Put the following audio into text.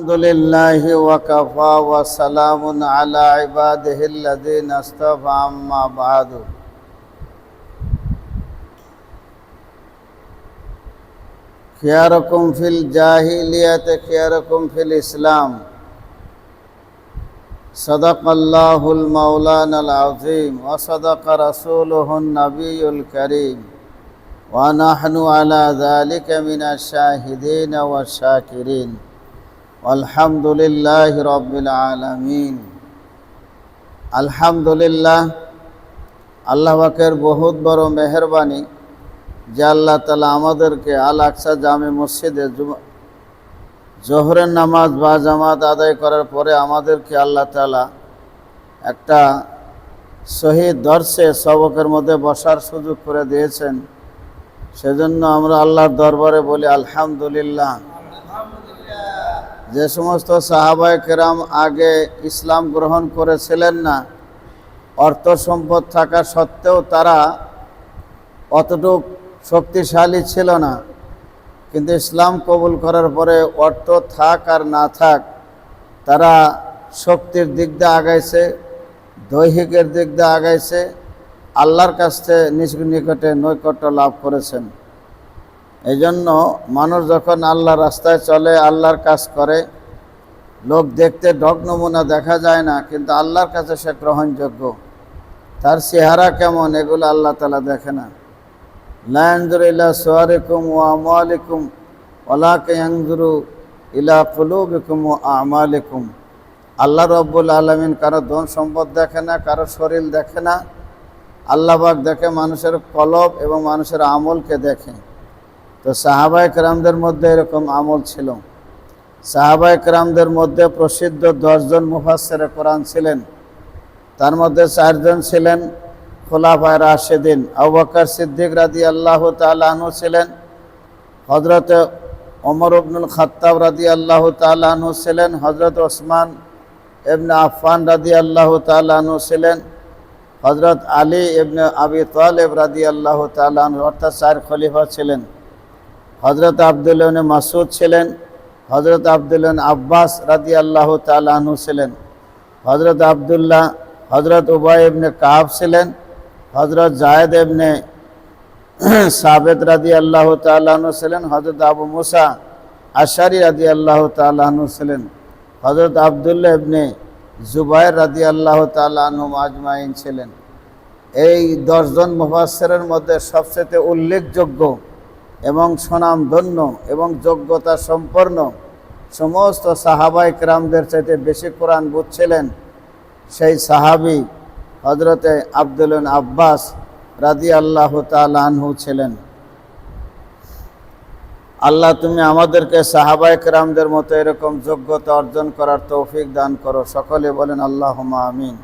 الحمد لله وكفى وسلام على عباده الذين اصطفى أما بعد خياركم في الجاهلية خياركم في الإسلام صدق الله المولانا العظيم وصدق رسوله النبي الكريم ونحن على ذلك من الشاهدين والشاكرين আলহামদুলিল্লাহ রবিল আলমিন। আলহামদুলিল্লাহ আল্লাহবাকের বহুত বড় মেহরবানি যে আল্লাহ তালা আমাদেরকে আল আকসা জামে মসজিদে জোহরের নামাজ বা জামাত আদায় করার পরে আমাদেরকে আল্লাহ তালা একটা শহীদ দর্শে সবকের মধ্যে বসার সুযোগ করে দিয়েছেন। সেজন্য আমরা আল্লাহর দরবারে বলি, আলহামদুলিল্লাহ। যে সমস্ত সাহাবায় কেরাম আগে ইসলাম গ্রহণ করেছিলেন না, অর্থ সম্পদ থাকা সত্ত্বেও তারা অতটুক শক্তিশালী ছিল না। কিন্তু ইসলাম কবুল করার পরে অর্থ থাক আর না থাক, তারা শক্তির দিক দিয়ে আগাইছে, দৈহিকের দিক দিয়ে আগাইছে, আল্লাহর কাছ নিজ নিকটে নৈকট্য লাভ করেছেন। এই জন্য মানুষ যখন আল্লাহ রাস্তায় চলে, আল্লাহর কাজ করে, লোক দেখতে ডগ নমুনা দেখা যায় না, কিন্তু আল্লাহর কাছে সে গ্রহণযোগ্য। তার চেহারা কেমন, এগুলো আল্লাহ তালা দেখে না। লায়ন্দুর ইলা সোয়ারিকুম ও আমালিকুম ওলাকে ইয়াংদুরু ইলা কুলুবিকুম ও আমালিকুম। আল্লাহ রব্বুল আলমিন কারও ধন সম্পদ দেখে না, কারও শরীর দেখে না। আল্লাহবাক দেখে মানুষের কলব এবং মানুষের আমলকে দেখে। তো সাহাবাই কেরামদের মধ্যে এরকম আমল ছিল। সাহাবাই কেরামদের মধ্যে প্রসিদ্ধ দশজন মুফাসের কোরআন ছিলেন। তার মধ্যে চারজন ছিলেন খোলাফায় রাশেদিন। আবুবকর সিদ্দিক রাদি আল্লাহ তালু ছিলেন। হজরত ওমর আব্দুল খত্তাব রাদি আল্লাহ তালু ছিলেন। হজরত ওসমান এবনে আফান রাদি আল্লাহ তালু ছিলেন। হজরত আলী ইবনে আবি তালেব রাদি আল্লাহ তালু অর্থাৎ চার খলিফা ছিলেন। হজরত আবদুল্লাহ মাসুদ ছিলেন হজরত আবদুল্লাহ আব্বাস রাদি আল্লাহ তালু ছিলেন হজরত আবদুল্লাহ হজরত উবাই ইবনে কাব ছিলেন হজরত জায়েদ ইবনে সাবেদ রাদি আল্লাহ তালু ছিলেন হজরত আবু মুসা আশারি রাদি আল্লাহ তালু ছিলেন হজরত আবদুল্লাহ ইবনে জুবাইর রাদি আল্লাহ তালু আজমাইন ছিলেন। এই দশজন মুফাসসিরের মধ্যে সবচেয়ে উল্লেখযোগ্য এবং সুনামধন্য এবং যোগ্যতা সম্পন্ন সমস্ত সাহাবাই ক্রামদের চাইতে বেশি কোরআন বুঝছিলেন সেই সাহাবি হজরতে আব্দুল আব্বাস রাদি আল্লাহ তালহু ছিলেন। আল্লাহ তুমি আমাদেরকে সাহাবাই ক্রামদের মতো এরকম যোগ্যতা অর্জন করার তৌফিক দান করো। সকলে বলেন আল্লাহ আমিন।